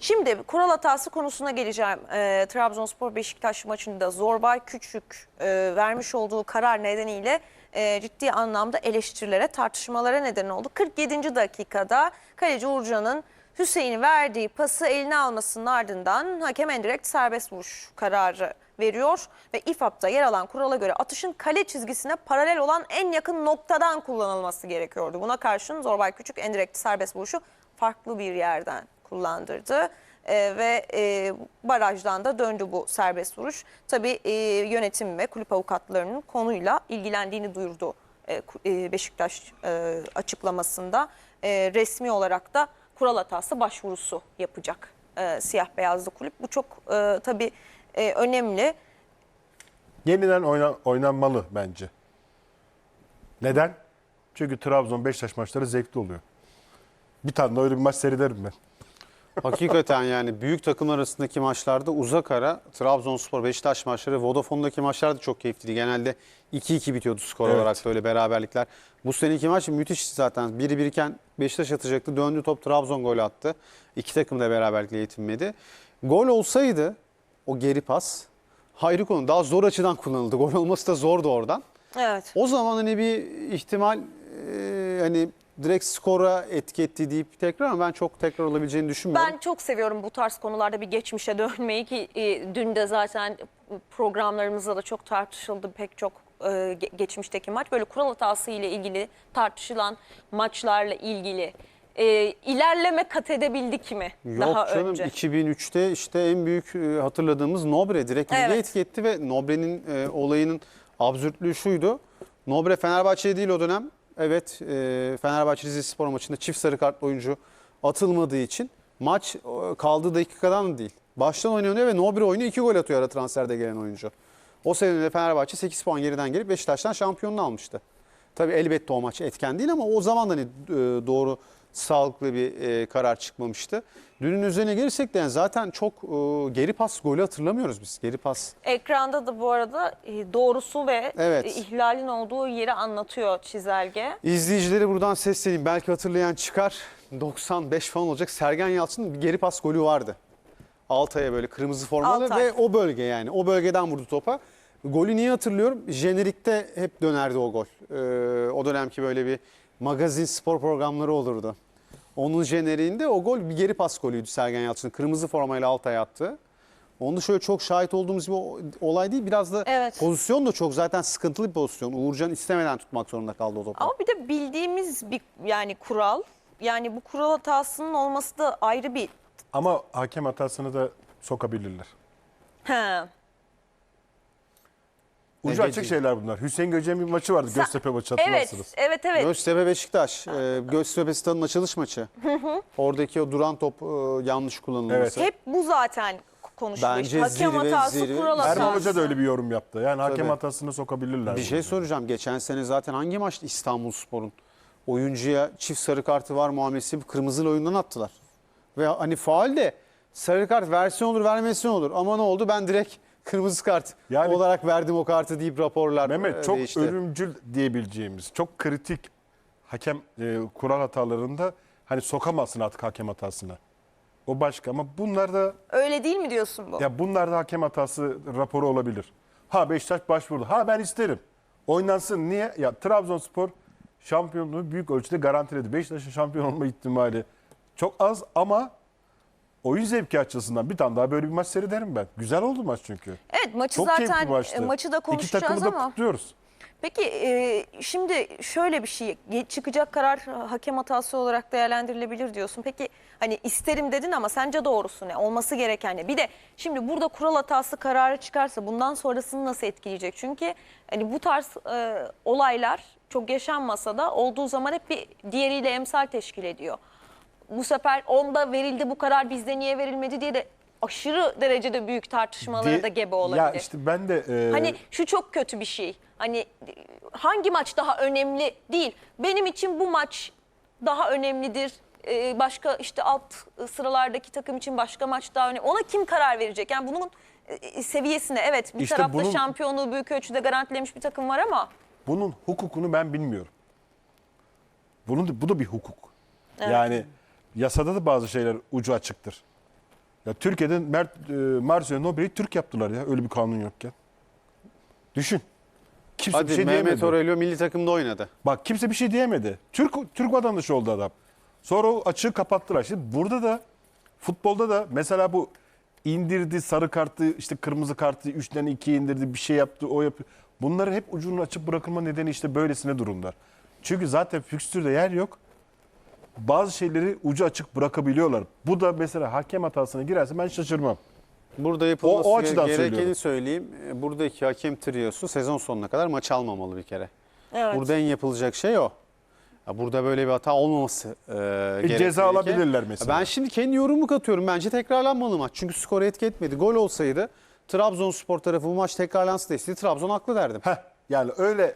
Şimdi kural hatası konusuna geleceğim. Ee, Trabzonspor Beşiktaş maçında Zorbay Küçük e, vermiş olduğu karar nedeniyle e, ciddi anlamda eleştirilere, tartışmalara neden oldu. 47. dakikada kaleci Uğurcan'ın Hüseyin'i verdiği pası eline almasının ardından hakem endirekt serbest vuruş kararı veriyor ve İFAB'da yer alan kurala göre atışın kale çizgisine paralel olan en yakın noktadan kullanılması gerekiyordu. Buna karşın Zorbay Küçük endirekt serbest vuruşu farklı bir yerden kullandırdı. Ee, ve e, barajdan da döndü bu serbest vuruş. Tabii e, yönetim ve kulüp avukatlarının konuyla ilgilendiğini duyurdu e, e, Beşiktaş e, açıklamasında. E, resmi olarak da kural hatası başvurusu yapacak e, siyah beyazlı kulüp. Bu çok e, tabii e, önemli. Yeniden oyna- oynanmalı bence. Neden? Çünkü Trabzon Beşiktaş maçları zevkli oluyor. Bir tane de öyle bir maç seyrederim ben. Hakikaten yani büyük takımlar arasındaki maçlarda uzak ara Trabzonspor Beşiktaş maçları Vodafone'daki maçlar da çok keyifliydi. Genelde 2-2 bitiyordu skor Evet. olarak böyle beraberlikler. Bu seneki maç müthişti zaten. Biri biriken Beşiktaş atacaktı. Döndü top Trabzon gol attı. İki takım da beraberlikle yetinmedi. Gol olsaydı o geri pas hayrı konu. Daha zor açıdan kullanıldı. Gol olması da zordu oradan. Evet. O zaman hani bir ihtimal e, hani direkt skora etki etti deyip tekrar ama ben çok tekrar olabileceğini düşünmüyorum. Ben çok seviyorum bu tarz konularda bir geçmişe dönmeyi ki e, dün de zaten programlarımızda da çok tartışıldı pek çok e, ge- geçmişteki maç. Böyle kural hatası ile ilgili tartışılan maçlarla ilgili e, ilerleme kat edebildik mi Yok daha canım önce? 2003'te işte en büyük e, hatırladığımız Nobre direkt Evet. etki etti ve Nobre'nin e, olayının absürtlüğü şuydu. Nobre Fenerbahçe'ye değil o dönem. Evet e, Fenerbahçe Rizespor maçında çift sarı kartlı oyuncu atılmadığı için maç e, kaldığı dakikadan da değil. Baştan oynanıyor ve Nobre oyunu 2 gol atıyor ara transferde gelen oyuncu. O sene de Fenerbahçe 8 puan geriden gelip Beşiktaş'tan şampiyonluğu almıştı. Tabii elbette o maç etken değil ama o zaman da hani e, doğru sağlıklı bir e, karar çıkmamıştı. Dünün üzerine gelirsek de yani zaten çok e, geri pas golü hatırlamıyoruz biz. Geri pas. Ekranda da bu arada e, doğrusu ve Evet. e, ihlalin olduğu yeri anlatıyor çizelge. İzleyicileri buradan sesleneyim. Belki hatırlayan çıkar. 95 falan olacak. Sergen Yalçın'ın bir geri pas golü vardı. Altay'a böyle kırmızı formalı Altay. ve o bölge yani. O bölgeden vurdu topa. Golü niye hatırlıyorum? Jenerikte hep dönerdi o gol. Ee, o dönemki böyle bir magazin spor programları olurdu. Onun jeneriğinde o gol bir geri pas golüydü Sergen Yalçın'ın. Kırmızı formayla Altay'a attı. Onu şöyle çok şahit olduğumuz bir olay değil. Biraz da Evet. pozisyon da çok zaten sıkıntılı bir pozisyon. Uğurcan istemeden tutmak zorunda kaldı o topu. Ama bir de bildiğimiz bir yani kural. Yani bu kural hatasının olması da ayrı bir Ama hakem hatasını da sokabilirler. He. Ucu Egeci. açık şeyler bunlar. Hüseyin Göce'nin bir maçı vardı Göztepe maçı Evet, hatırlarsınız. evet, evet. Göztepe Beşiktaş. E, Göztepe Stadı'nın açılış maçı. Oradaki o duran top e, yanlış kullanılması. Evet. Hep bu zaten konuşuluyor. Bence hakem zirve, hatası, zirve. kural hatası. Erman Hoca da öyle bir yorum yaptı. Yani hakem Tabii. hatasını sokabilirler. Bir şey soracağım. Geçen sene zaten hangi maçtı İstanbul Spor'un? Oyuncuya çift sarı kartı var muamelesi bir kırmızılı oyundan attılar. Ve hani faal de sarı kart versin olur vermesin olur. Ama ne oldu ben direkt kırmızı kart Yani- olarak verdim o kartı deyip raporlar Mehmet e, çok değişti. ölümcül diyebileceğimiz, çok kritik hakem e, kural hatalarında hani sokamazsın artık hakem hatasına. O başka ama bunlar da Öyle değil mi diyorsun bu? ya bunlar da hakem hatası raporu olabilir. Ha Beşiktaş başvurdu. Ha ben isterim. Oynansın. Niye? Ya Trabzonspor şampiyonluğu büyük ölçüde garantiledi. Beşiktaş'ın şampiyon olma ihtimali çok az ama oyun zevki açısından bir tane daha böyle bir maç seyrederim ben. Güzel oldu maç çünkü. Evet maçı Çok zaten keyifli maçtı. e, maçı da İki konuşacağız takımı da ama. kutluyoruz. Peki e, şimdi şöyle bir şey çıkacak karar ha- hakem hatası olarak değerlendirilebilir diyorsun. Peki hani isterim dedin ama sence doğrusu ne? Olması gereken ne? Bir de şimdi burada kural hatası kararı çıkarsa bundan sonrasını nasıl etkileyecek? Çünkü hani bu tarz e, olaylar çok yaşanmasa da olduğu zaman hep bir diğeriyle emsal teşkil ediyor. Bu sefer onda verildi bu karar bizde niye verilmedi diye de aşırı derecede büyük tartışmalara da gebe olabilir. Ya işte ben de e, Hani şu çok kötü bir şey. Hani e, hangi maç daha önemli değil. Benim için bu maç daha önemlidir. Ee, başka işte alt sıralardaki takım için başka maç daha önemli. Ona kim karar verecek? Yani bunun e, seviyesine evet bir İşte tarafta bunun- şampiyonluğu büyük ölçüde garantilemiş bir takım var ama bunun hukukunu ben bilmiyorum. Bunun bu da bir hukuk. Yani yasada da bazı şeyler ucu açıktır. Ya Türkiye'de Mert e, Marzio Nobre'yi Türk yaptılar ya öyle bir kanun yokken. Düşün. Kimse Hadi bir şey Mehmet diyemedi. Aurelio milli takımda oynadı. Bak kimse bir şey diyemedi. Türk Türk vatandaşı oldu adam. Sonra o açığı kapattılar. Şimdi burada da futbolda da mesela bu indirdi sarı kartı işte kırmızı kartı 3'ten 2'ye indirdi bir şey yaptı o yapıyor. Bunları hep ucunu açıp bırakılma nedeni işte böylesine durumlar. Çünkü zaten fikstürde yer yok. Bazı şeyleri ucu açık bırakabiliyorlar. Bu da mesela hakem hatasına girerse ben şaşırmam. Burada yapılması O- o açıdan gerekeni söylüyorum. söyleyeyim. E, Buradaki hakem triyosu sezon sonuna kadar maç almamalı bir kere. Evet. Burada en yapılacak şey o. Burada böyle bir hata olmaması e, gerekli. ceza ki. alabilirler mesela. Ben şimdi kendi yorumumu katıyorum. Bence tekrarlanmalı maç. Çünkü skoru etki etmedi. Gol olsaydı Trabzonspor tarafı bu maç tekrarlansın da istedi. Trabzon haklı derdim. Heh, yani öyle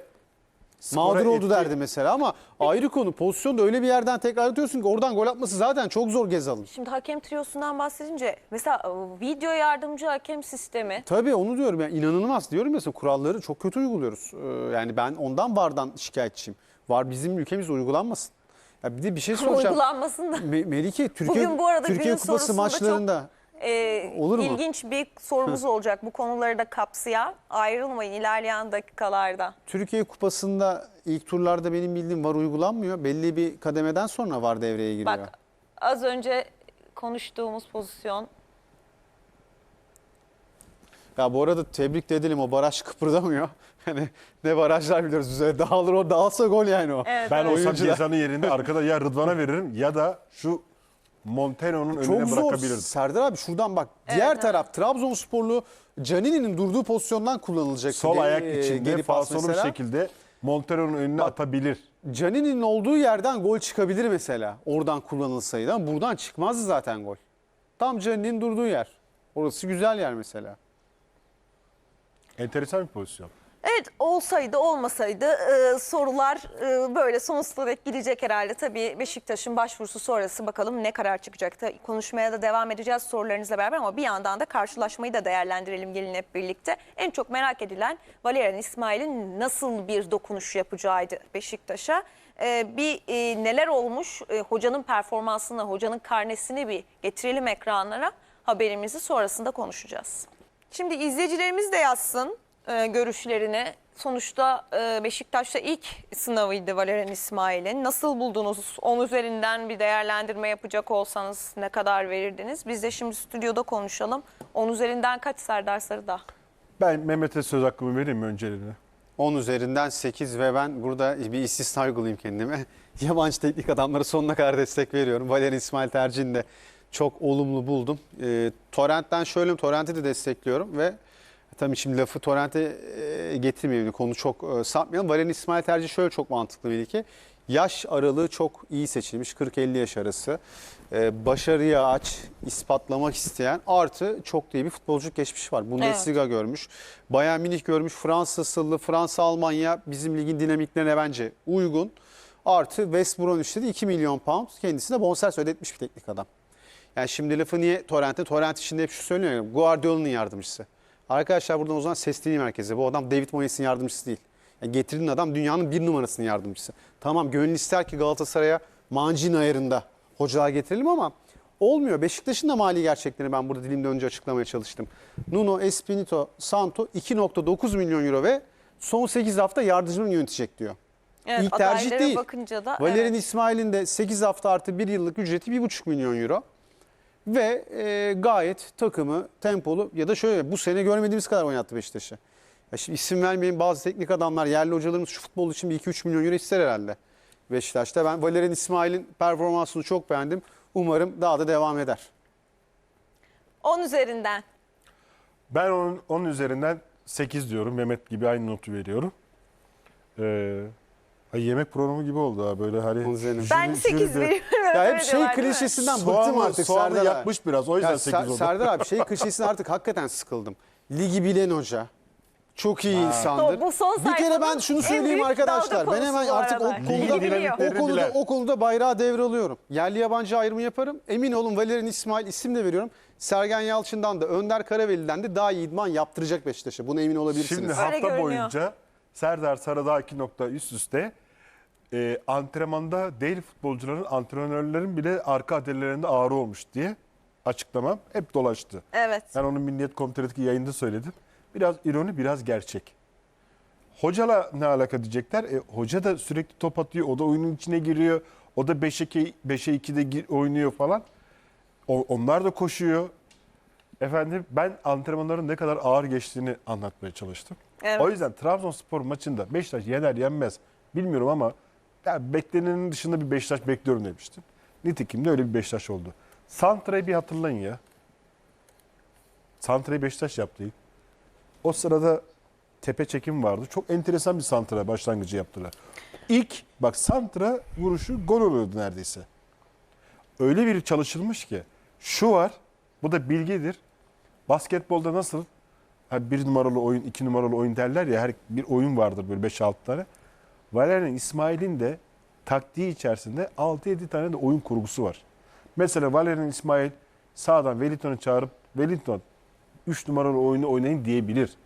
Mağdur oldu etki- derdi mesela ama ayrı konu. Pozisyonu da öyle bir yerden tekrarlatıyorsun ki oradan gol atması zaten çok zor Gezal'ın. Şimdi hakem triosundan bahsedince mesela e, video yardımcı hakem sistemi Tabii onu diyorum yani inanılmaz diyorum mesela kuralları çok kötü uyguluyoruz. Ee, yani ben ondan VAR'dan şikayetçiyim. VAR bizim ülkemizde uygulanmasın. Ya bir de bir şey soracağım. uygulanmasında Me- Melike Türkiye Bugün bu arada Türkiye Kupası maçlarında e, Olur mu? ilginç bir sorumuz olacak bu konuları da kapsayan. Ayrılmayın ilerleyen dakikalarda. Türkiye Kupası'nda ilk turlarda benim bildiğim VAR uygulanmıyor. Belli bir kademeden sonra VAR devreye giriyor. Bak az önce konuştuğumuz pozisyon Ya bu arada tebrik de edelim o baraj kıpırdamıyor. Hani ne barajlar biliyoruz üzerine dağılır o dağılsa gol yani o. Evet, Ben evet. olsam Oyuncular- cezanın yerinde arkada ya Rıdvan'a veririm ya da şu Montero'nun önüne Çok zor. bırakabilirdim. Serdar abi şuradan bak. Diğer evet. taraf Trabzonsporlu Canini'nin durduğu pozisyondan kullanılacak. Sol ayak e, içinde geri pas falsolu bir mesela. şekilde Montero'nun önüne Bak- atabilir. Canini'nin olduğu yerden gol çıkabilir mesela. Oradan kullanılsaydı ama buradan çıkmazdı zaten gol. Tam Canini'nin durduğu yer. Orası güzel yer mesela. Enteresan bir pozisyon. Evet olsaydı olmasaydı e, sorular e, böyle sonsuza dek gidecek herhalde. Tabii Beşiktaş'ın başvurusu sonrası bakalım ne karar çıkacak. Da konuşmaya da devam edeceğiz sorularınızla beraber ama bir yandan da karşılaşmayı da değerlendirelim gelin hep birlikte. En çok merak edilen Valerian İsmail'in nasıl bir dokunuş yapacağıydı Beşiktaş'a. E, bir e, neler olmuş E, hocanın performansını, hocanın karnesini bir getirelim ekranlara. Haberimizi sonrasında konuşacağız. Şimdi izleyicilerimiz de yazsın e, görüşlerini. Sonuçta e, Beşiktaş'ta ilk sınavıydı Valerian İsmail'in. Nasıl buldunuz? 10 üzerinden bir değerlendirme yapacak olsanız ne kadar verirdiniz? Biz de şimdi stüdyoda konuşalım. 10 üzerinden kaç Serdar Sarıdağ? Ben Mehmet'e söz hakkımı vereyim mi önceliğine? 10 üzerinden 8 ve ben burada bir istisna uygulayayım kendime. Yabancı teknik adamlara sonuna kadar destek veriyorum. Valerian İsmail tercihini de çok olumlu buldum. E, Torrent'ten şöyle Torrent'i de destekliyorum ve tabii şimdi lafı Torrent'e e, getirmeyeyim. Konu çok e, sapmayalım. Valerian İsmail tercihi şöyle çok mantıklı bir ki. Yaş aralığı çok iyi seçilmiş. 40-50 yaş arası. E, başarıya aç, ispatlamak isteyen artı çok da iyi bir futbolculuk geçmiş var. Bundesliga görmüş. Bayern Münih görmüş. Fransa asıllı, Fransa, Almanya bizim ligin dinamiklerine bence uygun. Artı West Bromwich'te de 2 milyon pound kendisine bonservis ödetmiş bir teknik adam. Yani şimdi lafı niye Torrent'e? Torrent içinde hep şu söylüyor Guardiola'nın yardımcısı. Arkadaşlar buradan o zaman sesleneyim herkese. Bu adam David Moyes'in yardımcısı değil. Yani getirdiğin adam dünyanın bir numarasının yardımcısı. Tamam gönül ister ki Galatasaray'a mancin ayarında hocalar getirelim ama olmuyor. Beşiktaş'ın da mali gerçeklerini ben burada dilimde önce açıklamaya çalıştım. Nuno Espirito Santo 2.9 milyon euro ve son 8 hafta yardımcını yönetecek diyor. Evet, İlk tercih değil. bakınca da Valerian evet. İsmail'in de 8 hafta artı 1 yıllık ücreti 1,5 milyon euro. Ve e, gayet takımı tempolu ya da şöyle bu sene görmediğimiz kadar oynattı Beşiktaş'ı. Ya şimdi isim vermeyin bazı teknik adamlar yerli hocalarımız şu futbol için bir 2-3 milyon euro ister herhalde Beşiktaş'ta. Ben Valerian İsmail'in performansını çok beğendim. Umarım daha da devam eder. 10 üzerinden. Ben onun, onun üzerinden 8 diyorum. Mehmet gibi aynı notu veriyorum. Ee, ay yemek programı gibi oldu ha böyle hani. Üzerinden. Ben jüri- 8 jüride- veriyorum. Ya hep şey klişesinden Soğanı- bıktım artık soğanı Serdar abi. yapmış biraz o yüzden Ya 8 Ser- oldu. Serdar abi şey klişesinden artık hakikaten sıkıldım. Ligi bilen hoca. Çok iyi insandır. Bu son bir kere ben sayfanın şunu en söyleyeyim büyük arkadaşlar. dalga Ben hemen konusu bu artık o arada. konuda, Ligi o konuda, bilen. o konuda bayrağı devralıyorum. Yerli yabancı ayrımı yaparım. Emin olun Valerian İsmail isim de veriyorum. Sergen Yalçın'dan da Önder Karaveli'den de daha iyi idman yaptıracak Beşiktaş'a. Buna emin olabilirsiniz. Şimdi hafta görünüyor. boyunca Serdar Sarıdağ 2 nokta üst üste e, antrenmanda değil futbolcuların antrenörlerin bile arka adelelerinde ağrı olmuş diye açıklamam hep dolaştı. Evet. Ben onun Milliyet Komitesi'ndeki yayında söyledim. Biraz ironi, biraz gerçek. Hocala ne alaka diyecekler. E, hoca da sürekli top atıyor. O da oyunun içine giriyor. O da 5'e 2, 5'e 2'de gir- oynuyor falan. O, onlar da koşuyor. Efendim ben antrenmanların ne kadar ağır geçtiğini anlatmaya çalıştım. Evet. O yüzden Trabzonspor maçında Beşiktaş yener yenmez bilmiyorum ama ya beklenenin dışında bir Beşiktaş bekliyorum demiştim. Nitekim de öyle bir Beşiktaş oldu. Santra'yı bir hatırlayın ya. Santra'yı Beşiktaş yaptı. O sırada tepe çekim vardı. Çok enteresan bir santra başlangıcı yaptılar. İlk bak santra vuruşu gol oluyordu neredeyse. Öyle bir çalışılmış ki şu var bu da bilgidir. Basketbolda nasıl bir numaralı oyun, iki numaralı oyun derler ya her bir oyun vardır böyle 5-6 tane. Valerian İsmail'in de taktiği içerisinde 6-7 tane de oyun kurgusu var. Mesela Valerian İsmail sağdan Wellington'u çağırıp Wellington 3 numaralı oyunu oynayın diyebilir.